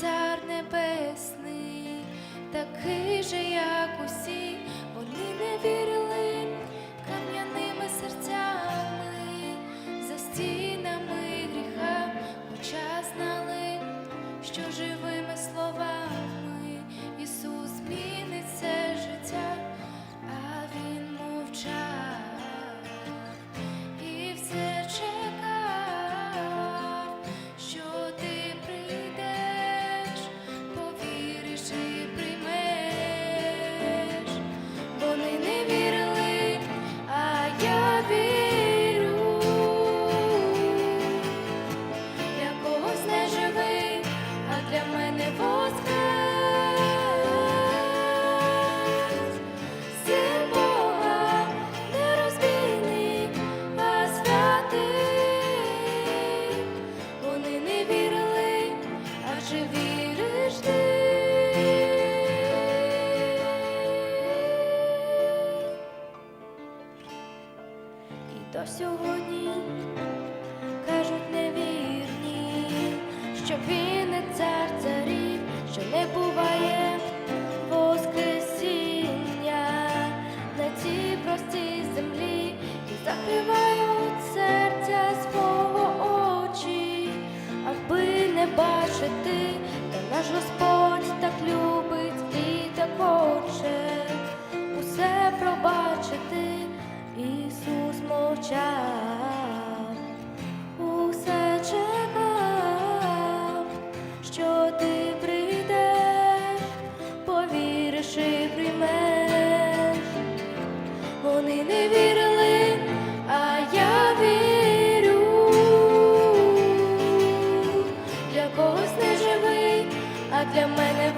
цар небесний, такий же, як усі, вони не вірили я до сьогодні кажуть невірні, що він не цар царів, що не буває Усе чекав, що ти прийдеш, повіриш приймеш. Вони не вірили, а я вірю. Для когось не живий, а для мене